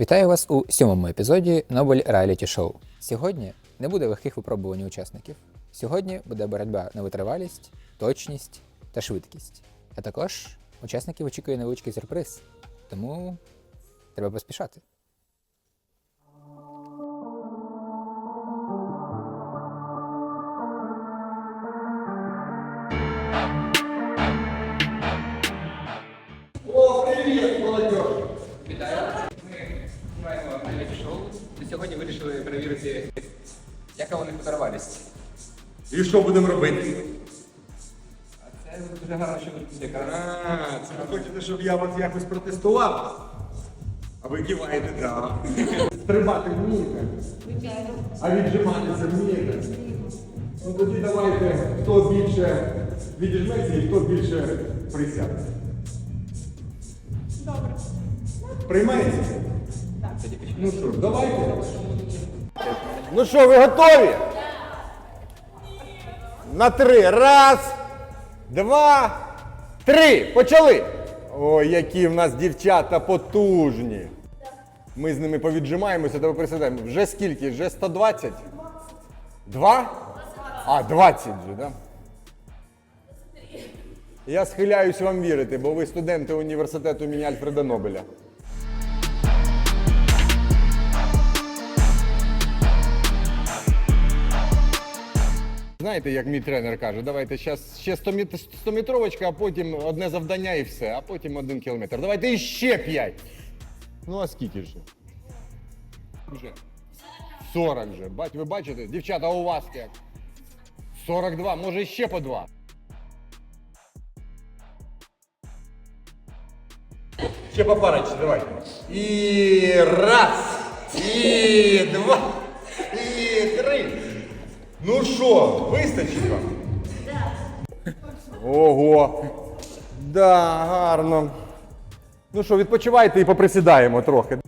Вітаю вас у сьомому епізоді Нобель Реаліті Шоу. Сьогодні не буде легких випробувань учасників. Сьогодні буде боротьба на витривалість, точність та швидкість. А також учасників очікує невеличкий сюрприз. Тому треба поспішати. Яка у них витривалість. І що будемо робити? А це дуже гарно, що ви тут якраз. А, це ви хочете, щоб я вас якось протестував? А ви киваєте, так. Стрибати вмієте? А віджиматися вмієте? Ну тоді давайте, хто більше відіжметься і хто більше присяде. Добре. Приймається? Так. Ну що ж, давайте. Ну що, ви готові? На три. Раз, два, три. Почали. Ой, які в нас дівчата потужні. Ми з ними повіджимаємося, та присідаємо. Вже скільки? Вже 120? Два? А, 20 вже, да? Я схиляюсь вам вірити, бо ви студенти університету імені Альфреда Нобеля. Знаєте, як мій тренер каже, давайте зараз ще 100 метровочка, а потім одне завдання і все, а потім один кілометр. Давайте іще 5. Ну а скільки ж? Вже. 40 вже. Бать, ви бачите? Дівчата, у вас як? 42, може ще по 2. Ще по парочці, давайте. І раз, і два. Ну що, вистачить вам? Ого. Да, гарно. Ну що, відпочивайте і поприсідаємо трохи.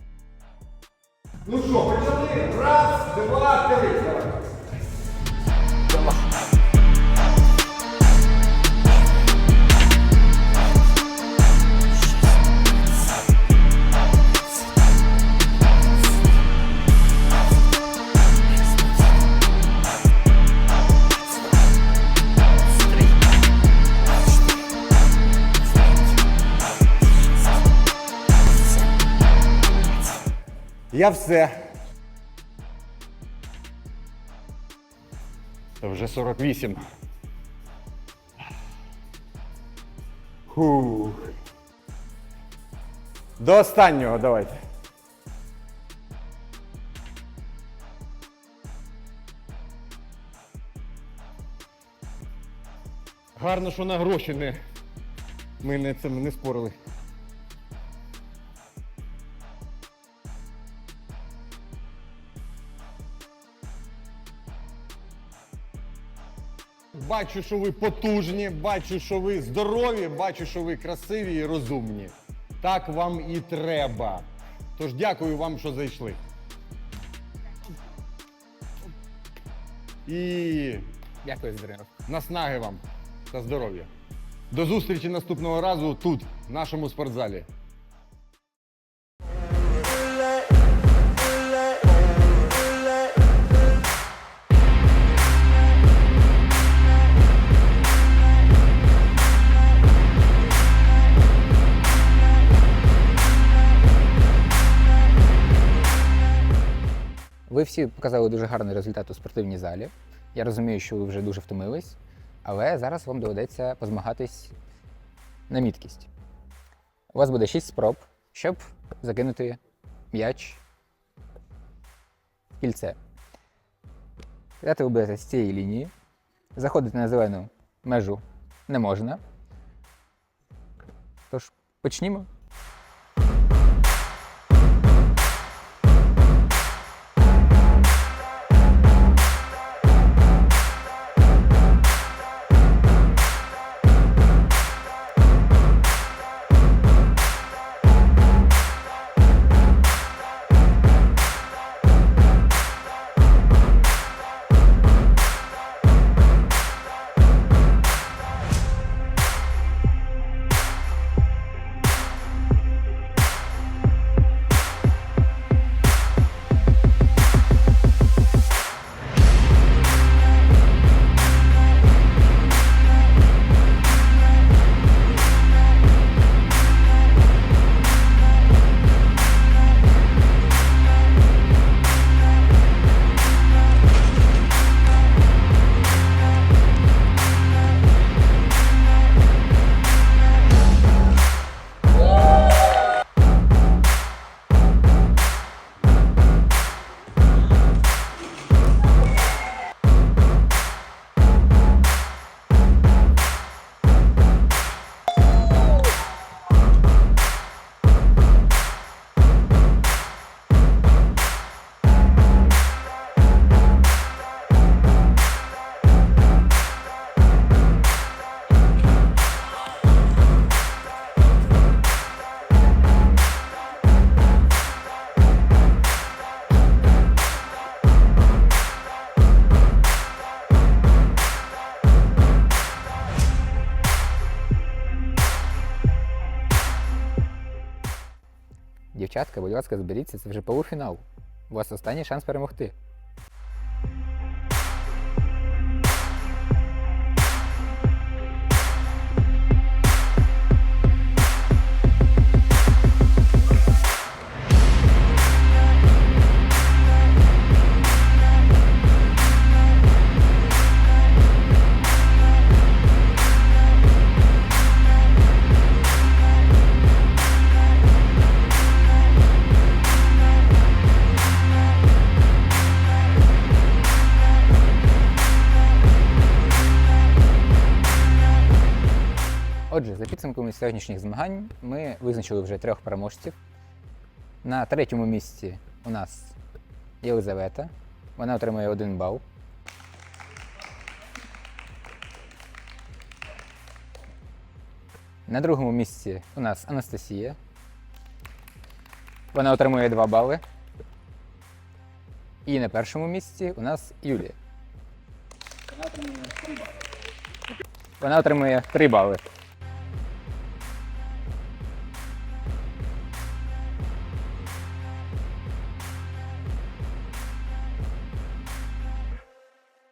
Я все. Це вже 48. Фух. До останнього давайте. Гарно, що на гроші не. Ми не цим не спорили. Бачу, що ви потужні, бачу, що ви здорові, бачу, що ви красиві і розумні. Так вам і треба. Тож дякую вам, що зайшли. І Дякую за наснаги вам та здоров'я. До зустрічі наступного разу тут, в нашому спортзалі. Ви всі показали дуже гарний результат у спортивній залі. Я розумію, що ви вже дуже втомились, але зараз вам доведеться позмагатись на міткість. У вас буде 6 спроб, щоб закинути м'яч в кільце. Кидати ви будете з цієї лінії. Заходити на зелену межу не можна. Тож почнімо. Дівчатка, будь ласка, зберіться, це вже полуфінал. У вас останній шанс перемогти. Отже, за підсумками сьогоднішніх змагань ми визначили вже трьох переможців. На третьому місці у нас Єлизавета. Вона отримує один бал. На другому місці у нас Анастасія. Вона отримує 2 бали. І на першому місці у нас Юлія. Вона отримує 3 бали.